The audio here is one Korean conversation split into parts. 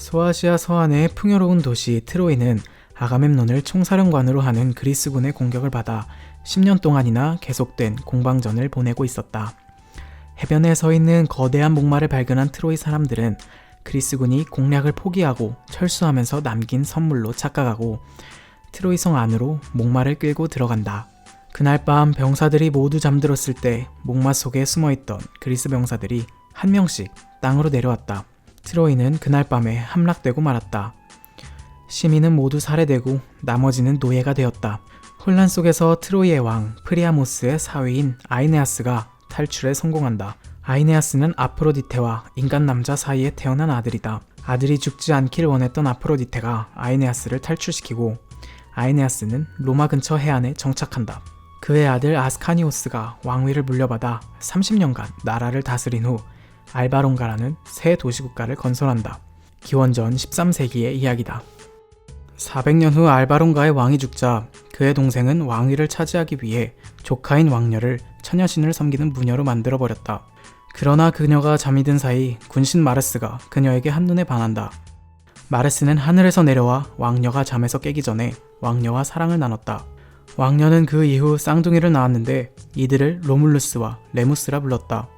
소아시아 서안의 풍요로운 도시 트로이는 아가멤논을 총사령관으로 하는 그리스군의 공격을 받아 10년 동안이나 계속된 공방전을 보내고 있었다. 해변에 서 있는 거대한 목마를 발견한 트로이 사람들은 그리스군이 공략을 포기하고 철수하면서 남긴 선물로 착각하고 트로이 성 안으로 목마를 끌고 들어간다. 그날 밤 병사들이 모두 잠들었을 때 목마 속에 숨어 있던 그리스 병사들이 한 명씩 땅으로 내려왔다. 트로이는 그날 밤에 함락되고 말았다. 시민은 모두 살해되고 나머지는 노예가 되었다. 혼란 속에서 트로이의 왕 프리아모스의 사위인 아이네아스가 탈출에 성공한다. 아이네아스는 아프로디테와 인간 남자 사이에 태어난 아들이다. 아들이 죽지 않길 원했던 아프로디테가 아이네아스를 탈출시키고 아이네아스는 로마 근처 해안에 정착한다. 그의 아들 아스카니오스가 왕위를 물려받아 30년간 나라를 다스린 후 알바론가라는 새 도시국가를 건설한다. 기원전 13세기의 이야기다. 400년 후 알바론가의 왕이 죽자 그의 동생은 왕위를 차지하기 위해 조카인 왕녀를 처녀신을 섬기는 무녀로 만들어 버렸다. 그러나 그녀가 잠이 든 사이 군신 마르스가 그녀에게 한눈에 반한다. 마르스는 하늘에서 내려와 왕녀가 잠에서 깨기 전에 왕녀와 사랑을 나눴다. 왕녀는 그 이후 쌍둥이를 낳았는데 이들을 로물루스와 레무스라 불렀다.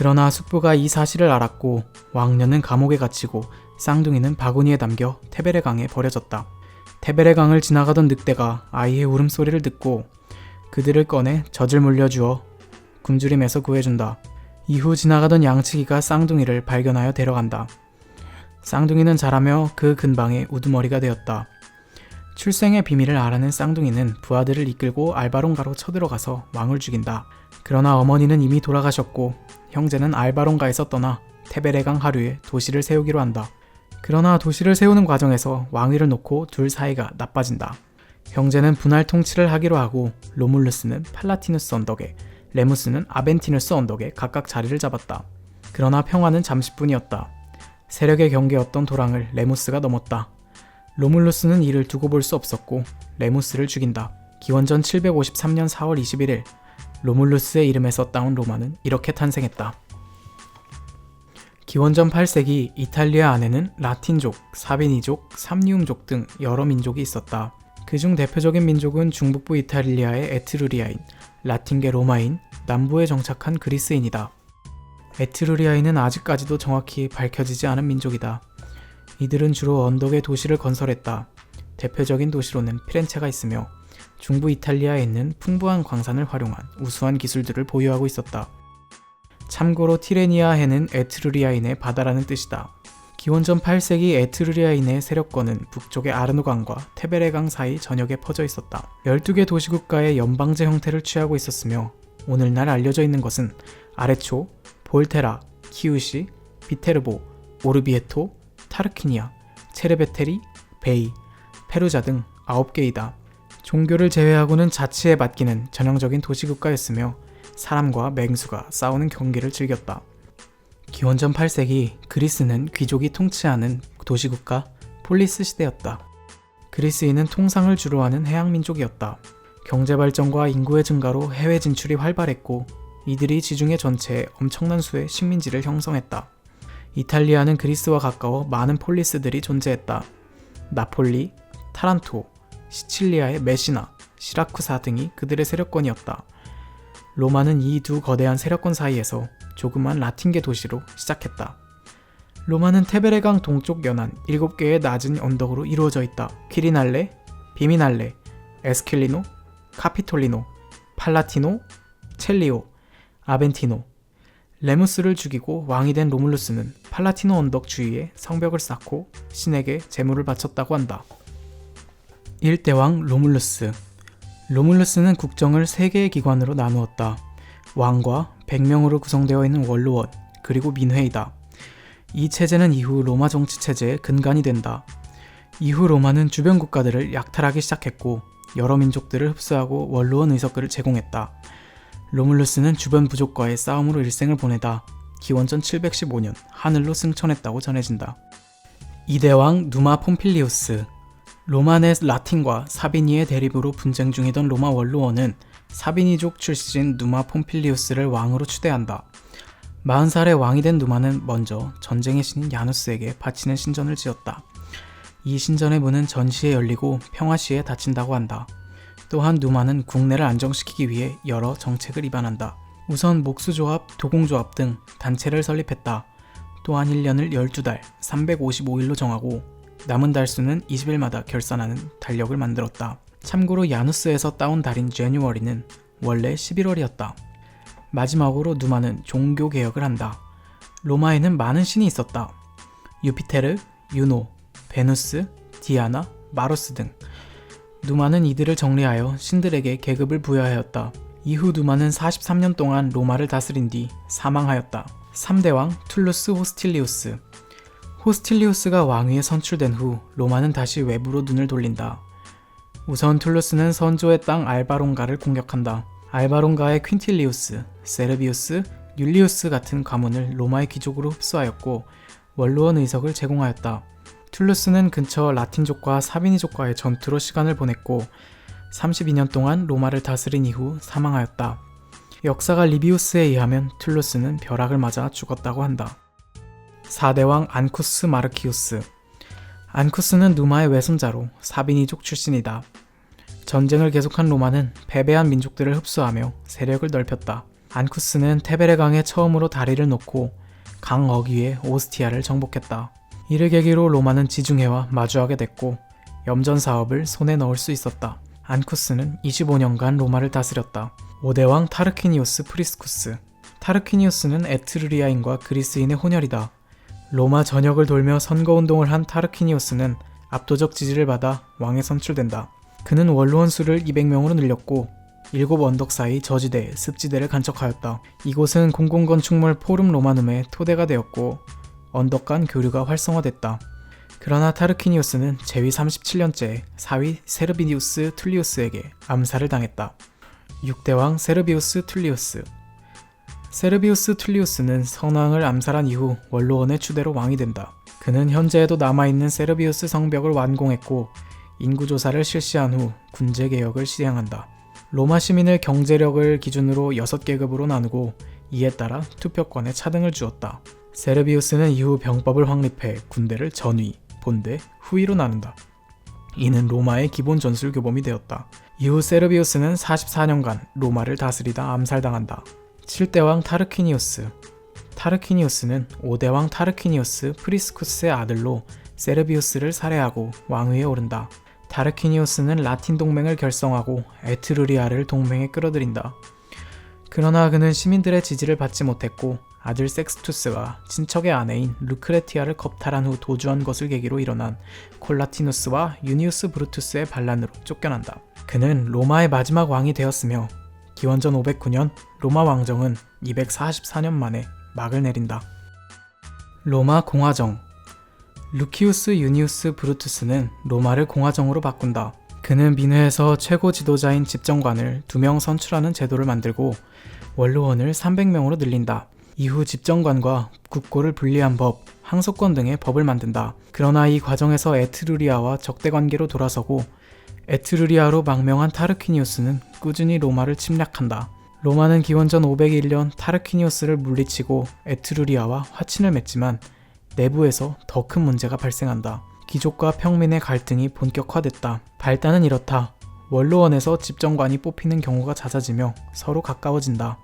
그러나 숙부가 이 사실을 알았고 왕녀는 감옥에 갇히고 쌍둥이는 바구니에 담겨 테베레 강에 버려졌다. 테베레 강을 지나가던 늑대가 아이의 울음소리를 듣고 그들을 꺼내 젖을 물려주어 굶주림에서 구해준다. 이후 지나가던 양치기가 쌍둥이를 발견하여 데려간다. 쌍둥이는 자라며 그 근방에 우두머리가 되었다. 출생의 비밀을 알아낸 쌍둥이는 부하들을 이끌고 알바론가로 쳐들어가서 왕을 죽인다. 그러나 어머니는 이미 돌아가셨고 형제는 알바론가에서 떠나 테베레강 하류에 도시를 세우기로 한다. 그러나 도시를 세우는 과정에서 왕위를 놓고 둘 사이가 나빠진다. 형제는 분할 통치를 하기로 하고 로물루스는 팔라티누스 언덕에 레무스는 아벤티누스 언덕에 각각 자리를 잡았다. 그러나 평화는 잠시뿐이었다. 세력의 경계였던 도랑을 레무스가 넘었다. 로물루스는 이를 두고 볼 수 없었고 레무스를 죽인다. 기원전 753년 4월 21일 로물루스의 이름에서 따온 로마는 이렇게 탄생했다. 기원전 8세기 이탈리아 안에는 라틴족, 사비니족, 삼리움족 등 여러 민족이 있었다. 그중 대표적인 민족은 중북부 이탈리아의 에트루리아인, 라틴계 로마인, 남부에 정착한 그리스인이다. 에트루리아인은 아직까지도 정확히 밝혀지지 않은 민족이다. 이들은 주로 언덕에 도시를 건설했다. 대표적인 도시로는 피렌체가 있으며 중부 이탈리아에 있는 풍부한 광산을 활용한 우수한 기술들을 보유하고 있었다. 참고로 티레니아해는 에트루리아인의 바다라는 뜻이다. 기원전 8세기 에트루리아인의 세력권은 북쪽의 아르노강과 테베레강 사이 전역에 퍼져 있었다. 12개 도시국가의 연방제 형태를 취하고 있었으며 오늘날 알려져 있는 것은 아레초, 볼테라, 키우시, 비테르보, 오르비에토, 타르키니아, 체르베테리, 베이, 페루자 등 9개이다. 종교를 제외하고는 자치에 맡기는 전형적인 도시국가였으며 사람과 맹수가 싸우는 경기를 즐겼다. 기원전 8세기 그리스는 귀족이 통치하는 도시국가 폴리스 시대였다. 그리스인은 통상을 주로 하는 해양민족이었다. 경제발전과 인구의 증가로 해외 진출이 활발했고 이들이 지중해 전체에 엄청난 수의 식민지를 형성했다. 이탈리아는 그리스와 가까워 많은 폴리스들이 존재했다. 나폴리, 타란토, 시칠리아의 메시나, 시라쿠사 등이 그들의 세력권이었다. 로마는 이 두 거대한 세력권 사이에서 조그만 라틴계 도시로 시작했다. 로마는 테베레강 동쪽 연안 7개의 낮은 언덕으로 이루어져 있다. 퀴리날레, 비미날레, 에스킬리노, 카피톨리노, 팔라티노, 첼리오, 아벤티노. 레무스를 죽이고 왕이 된 로물루스는 팔라티노 언덕 주위에 성벽을 쌓고 신에게 제물을 바쳤다고 한다. 1대왕 로물루스 로물루스는 국정을 3개의 기관으로 나누었다. 왕과 100명으로 구성되어 있는 원로원, 그리고 민회이다. 이 체제는 이후 로마 정치 체제의 근간이 된다. 이후 로마는 주변 국가들을 약탈하기 시작했고 여러 민족들을 흡수하고 원로원 의석들을 제공했다. 로물루스는 주변 부족과의 싸움으로 일생을 보내다 기원전 715년 하늘로 승천했다고 전해진다. 이대왕 누마 폼필리우스 로마 내 라틴과 사비니의 대립으로 분쟁 중이던 로마 원로원은 사비니족 출신 누마 폼필리우스를 왕으로 추대한다. 40살의 왕이 된 누마는 먼저 전쟁의 신인 야누스에게 바치는 신전을 지었다. 이 신전의 문은 전시에 열리고 평화시에 닫힌다고 한다. 또한 누마는 국내를 안정시키기 위해 여러 정책을 입안한다. 우선 목수조합, 도공조합 등 단체를 설립했다. 또한 1년을 12달, 355일로 정하고 남은 달수는 20일마다 결산하는 달력을 만들었다. 참고로 야누스에서 따온 달인 제뉴얼이는 원래 11월이었다. 마지막으로 누마는 종교 개혁을 한다. 로마에는 많은 신이 있었다. 유피테르, 유노, 베누스, 디아나, 마로스 등. 누마는 이들을 정리하여 신들에게 계급을 부여하였다. 이후 누마는 43년 동안 로마를 다스린 뒤 사망하였다. 3대왕 툴루스 호스틸리우스 호스틸리우스가 왕위에 선출된 후 로마는 다시 외부로 눈을 돌린다. 우선 툴루스는 선조의 땅 알바론가를 공격한다. 알바론가의 퀸틸리우스, 세르비우스, 율리우스 같은 가문을 로마의 귀족으로 흡수하였고 원로원 의석을 제공하였다. 툴루스는 근처 라틴족과 사비니족과의 전투로 시간을 보냈고 32년 동안 로마를 다스린 이후 사망하였다. 역사가 리비우스에 의하면 툴루스는 벼락을 맞아 죽었다고 한다. 4대왕 안쿠스 마르키우스 안쿠스는 누마의 외손자로 사비니족 출신이다. 전쟁을 계속한 로마는 패배한 민족들을 흡수하며 세력을 넓혔다. 안쿠스는 테베레 강에 처음으로 다리를 놓고 강 어귀에 오스티아를 정복했다. 이를 계기로 로마는 지중해와 마주하게 됐고 염전 사업을 손에 넣을 수 있었다. 안쿠스는 25년간 로마를 다스렸다. 5대왕 타르키니우스 프리스쿠스 타르키니우스는 에트르리아인과 그리스인의 혼혈이다. 로마 전역을 돌며 선거운동을 한 타르키니우스는 압도적 지지를 받아 왕에 선출된다. 그는 원로원 수를 200명으로 늘렸고 일곱 언덕 사이 저지대, 습지대를 간척하였다. 이곳은 공공건축물 포름 로마눔의 토대가 되었고 언덕 간 교류가 활성화됐다. 그러나 타르키니우스는 제위 37년째 사위 세르비니우스 툴리우스에게 암살을 당했다. 6대왕 세르비우스 툴리우스 세르비우스 툴리우스는 선왕을 암살한 이후 원로원의 추대로 왕이 된다. 그는 현재에도 남아있는 세르비우스 성벽을 완공했고 인구조사를 실시한 후 군제 개혁을 시행한다. 로마 시민을 경제력을 기준으로 6계급으로 나누고 이에 따라 투표권에 차등을 주었다. 세르비우스는 이후 병법을 확립해 군대를 전위, 본대, 후위로 나눈다. 이는 로마의 기본 전술 교범이 되었다. 이후 세르비우스는 44년간 로마를 다스리다 암살당한다. 7대왕 타르퀴니우스 타르퀴니우스는 5대왕 타르퀴니우스 프리스쿠스의 아들로 세르비우스를 살해하고 왕위에 오른다. 타르퀴니우스는 라틴 동맹을 결성하고 에트루리아를 동맹에 끌어들인다. 그러나 그는 시민들의 지지를 받지 못했고 아들 섹스투스와 친척의 아내인 루크레티아를 겁탈한 후 도주한 것을 계기로 일어난 콜라티누스와 유니우스 브루투스의 반란으로 쫓겨난다. 그는 로마의 마지막 왕이 되었으며 기원전 509년 로마 왕정은 244년 만에 막을 내린다. 로마 공화정 루키우스 유니우스 브루투스는 로마를 공화정으로 바꾼다. 그는 민회에서 최고 지도자인 집정관을 두명 선출하는 제도를 만들고 원로원을 300명으로 늘린다. 이후 집정관과 국고를 분리한 법, 항소권 등의 법을 만든다. 그러나 이 과정에서 에트루리아와 적대 관계로 돌아서고 에트루리아로 망명한 타르퀴니우스는 꾸준히 로마를 침략한다. 로마는 기원전 501년 타르퀴니우스를 물리치고 에트루리아와 화친을 맺지만 내부에서 더 큰 문제가 발생한다. 귀족과 평민의 갈등이 본격화됐다. 발단은 이렇다. 원로원에서 집정관이 뽑히는 경우가 잦아지며 서로 가까워진다.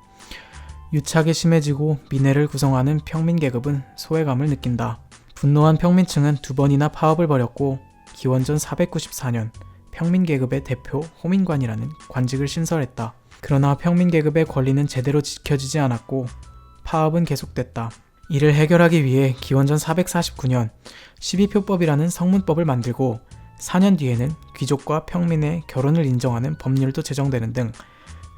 유착이 심해지고 민회를 구성하는 평민 계급은 소외감을 느낀다. 분노한 평민층은 두 번이나 파업을 벌였고 기원전 494년 평민 계급의 대표 호민관이라는 관직을 신설했다. 그러나 평민 계급의 권리는 제대로 지켜지지 않았고 파업은 계속됐다. 이를 해결하기 위해 기원전 449년 12표법이라는 성문법을 만들고 4년 뒤에는 귀족과 평민의 결혼을 인정하는 법률도 제정되는 등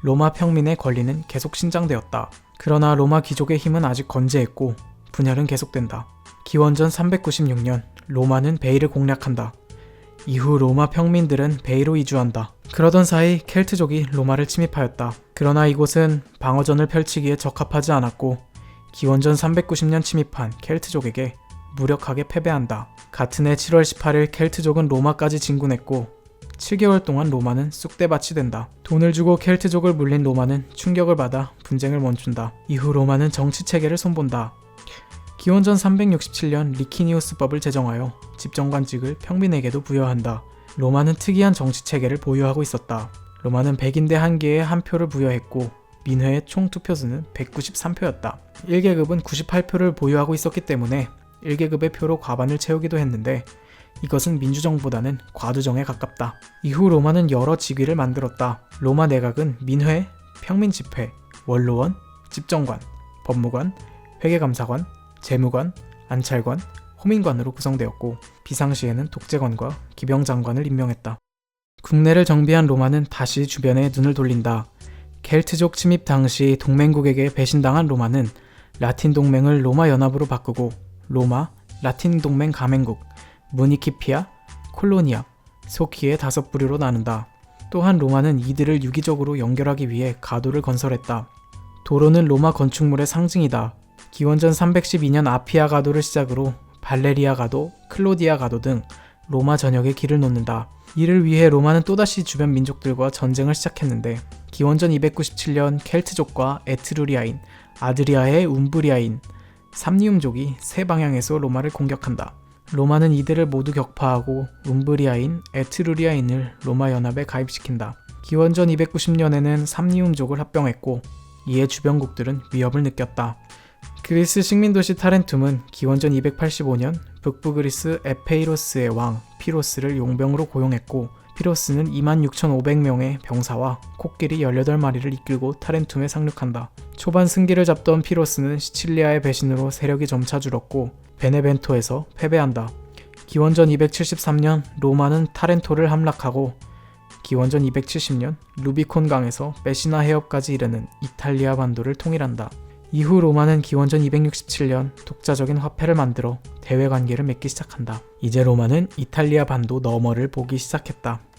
로마 평민의 권리는 계속 신장되었다. 그러나 로마 귀족의 힘은 아직 건재했고 분열은 계속된다. 기원전 396년 로마는 베이를 공략한다. 이후 로마 평민들은 베이로 이주한다. 그러던 사이 켈트족이 로마를 침입하였다. 그러나 이곳은 방어전을 펼치기에 적합하지 않았고 기원전 390년 침입한 켈트족에게 무력하게 패배한다. 같은 해 7월 18일 켈트족은 로마까지 진군했고 7개월 동안 로마는 쑥대밭이 된다. 돈을 주고 켈트족을 물린 로마는 충격을 받아 분쟁을 멈춘다. 이후 로마는 정치 체계를 손본다. 기원전 367년 리키니우스법을 제정하여 집정관직을 평민에게도 부여한다. 로마는 특이한 정치 체계를 보유하고 있었다. 로마는 백인대 한 개에 한 표를 부여했고 민회의 총 투표수는 193표였다. 1계급은 98표를 보유하고 있었기 때문에 1계급의 표로 과반을 채우기도 했는데 이것은 민주정보다는 과두정에 가깝다. 이후 로마는 여러 직위를 만들었다. 로마 내각은 민회, 평민집회, 원로원, 집정관, 법무관, 회계감사관, 재무관, 안찰관, 호민관으로 구성되었고 비상시에는 독재관과 기병장관을 임명했다. 국내를 정비한 로마는 다시 주변에 눈을 돌린다. 켈트족 침입 당시 동맹국에게 배신당한 로마는 라틴 동맹을 로마 연합으로 바꾸고 로마, 라틴 동맹 가맹국, 무니키피아, 콜로니아, 소키의 다섯 부류로 나눈다. 또한 로마는 이들을 유기적으로 연결하기 위해 가도를 건설했다. 도로는 로마 건축물의 상징이다. 기원전 312년 아피아 가도를 시작으로 발레리아 가도, 클로디아 가도 등 로마 전역에 길을 놓는다. 이를 위해 로마는 또다시 주변 민족들과 전쟁을 시작했는데 기원전 297년 켈트족과 에트루리아인, 아드리아의 움브리아인, 삼리움족이 세 방향에서 로마를 공격한다. 로마는 이들을 모두 격파하고 움브리아인, 에트루리아인을 로마 연합에 가입시킨다. 기원전 290년에는 삼리움족을 합병했고 이에 주변국들은 위협을 느꼈다. 그리스 식민도시 타렌툼은 기원전 285년 북부 그리스 에페이로스의 왕 피로스를 용병으로 고용했고 피로스는 26,500명의 병사와 코끼리 18마리를 이끌고 타렌툼에 상륙한다. 초반 승기를 잡던 피로스는 시칠리아의 배신으로 세력이 점차 줄었고 베네벤토에서 패배한다. 기원전 273년 로마는 타렌토를 함락하고 기원전 270년 루비콘 강에서 메시나 해협까지 이르는 이탈리아 반도를 통일한다. 이후 로마는 기원전 267년 독자적인 화폐를 만들어 대외 관계를 맺기 시작한다. 이제 로마는 이탈리아 반도 너머를 보기 시작했다.